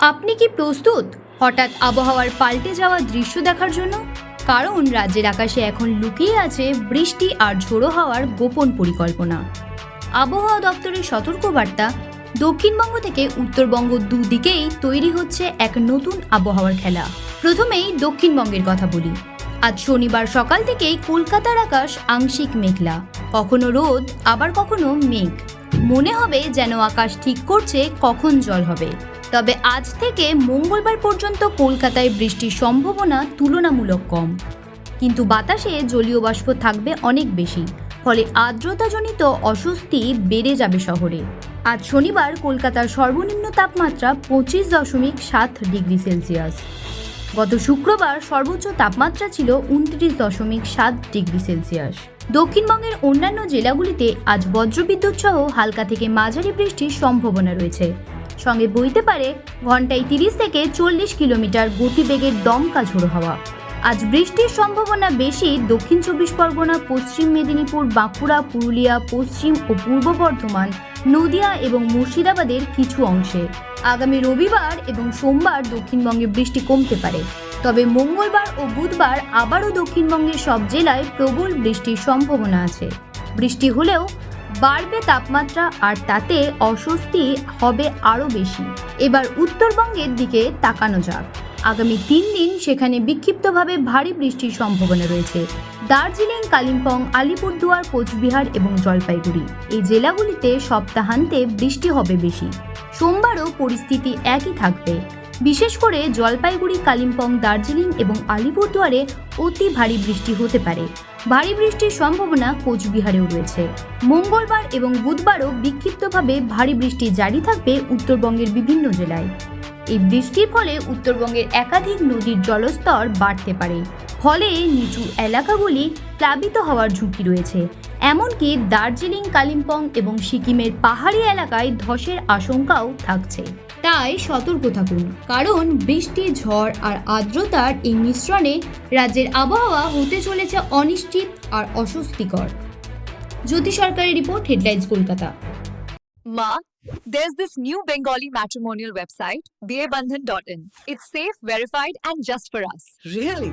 আপনি কি প্রস্তুত? হঠাৎ আবহাওয়ার পাল্টে যাওয়া দৃশ্য দেখার জন্য? কারণ রাজ্যের আকাশে এখন লুকিয়ে আছে বৃষ্টি আর ঝোড়ো হওয়ার গোপন পরিকল্পনা। আবহাওয়া দপ্তরের সতর্কবার্তা, দক্ষিণবঙ্গ থেকে উত্তরবঙ্গ দুদিকেই তৈরি হচ্ছে এক নতুন আবহাওয়ার খেলা। প্রথমেই দক্ষিণবঙ্গের কথা বলি। আজ শনিবার সকাল থেকেই কলকাতার আকাশ আংশিক মেঘলা। কখনো রোদ, আবার কখনো মেঘ। মনে হবে যেন আকাশ ঠিক করছে কখন জল হবে। তবে আজ থেকে মঙ্গলবার পর্যন্ত কলকাতায় বৃষ্টির সম্ভাবনা তুলনামূলক কম। কিন্তু বাতাসে জলীয় বাষ্প থাকবে অনেক বেশি, ফলে আর্দ্রতাজনিত অস্বস্তি বেড়ে যাবে শহরে। আজ শনিবার কলকাতার সর্বনিম্ন তাপমাত্রা পঁচিশ দশমিক সাত ডিগ্রি সেলসিয়াস। গত শুক্রবার সর্বোচ্চ তাপমাত্রা ছিল উনত্রিশ দশমিক সাত ডিগ্রি সেলসিয়াস। দক্ষিণবঙ্গের অন্যান্য জেলাগুলিতে আজ বজ্রবিদ্যুৎ সহ হালকা থেকে মাঝারি বৃষ্টির সম্ভাবনা রয়েছে। সঙ্গে বইতে পারে ঘন্টায় তিরিশ থেকে চল্লিশ কিলোমিটার গতিবেগের দমকা ঝোড়ো হাওয়া। আজ বৃষ্টির সম্ভাবনা বেশি দক্ষিণ চব্বিশ পরগনা, পশ্চিম মেদিনীপুর, বাঁকুড়া, পুরুলিয়া, পশ্চিম ও পূর্ব বর্ধমান, নদিয়া এবং মুর্শিদাবাদের কিছু অংশে। আগামী রবিবার এবং সোমবার দক্ষিণবঙ্গে বৃষ্টি কমতে পারে। তবে মঙ্গলবার ও বুধবার আবারও দক্ষিণবঙ্গের সব জেলায় প্রবল বৃষ্টির সম্ভাবনা আছে। বৃষ্টি হলেও বাড়বে তাপমাত্রা আর তাতে অস্বস্তি হবে আরও বেশি। এবার উত্তরবঙ্গের দিকে তাকানো যাক। আগামী তিন দিন সেখানে বিক্ষিপ্তভাবে ভারী বৃষ্টির সম্ভাবনা রয়েছে। দার্জিলিং, কালিম্পং, আলিপুরদুয়ার, কোচবিহার এবং জলপাইগুড়ি। এই জেলাগুলিতে সপ্তাহান্তে বৃষ্টি হবে বেশি। সোমবারও পরিস্থিতি একই থাকবে। বিশেষ করে জলপাইগুড়ি, কালিম্পং, দার্জিলিং এবং আলিপুরদুয়ারে অতি ভারী বৃষ্টি হতে পারে। ভারী বৃষ্টির সম্ভাবনা কোচবিহারেও রয়েছে। মঙ্গলবার এবং বুধবারও বিক্ষিপ্তভাবে ভারী বৃষ্টি জারি থাকবে উত্তরবঙ্গের বিভিন্ন জেলায়। এই বৃষ্টির ফলে উত্তরবঙ্গের একাধিক নদীর জলস্তর বাড়তে পারে। ফলে নিচু এলাকাগুলি প্লাবিত হওয়ার ঝুঁকি রয়েছে। এমনকি দার্জিলিং কালিম্পং এবং সিকিমের পাহাড়ি এলাকায় ধসের আশঙ্কাও থাকছে তাই সতর্ক থাকুন কারণ বৃষ্টি ঝড় আর আর্দ্রতার এই মিশ্রণে রাজ্যের আবহাওয়া হতে চলেছে অনিশ্চিত আর অস্বস্তিকর জ্যোতি সরকারের রিপোর্ট হেডলাইন্স কলকাতা মা there's this new Bengali matrimonial website, bearbandhan.in. It's safe, verified, and just for us. Really?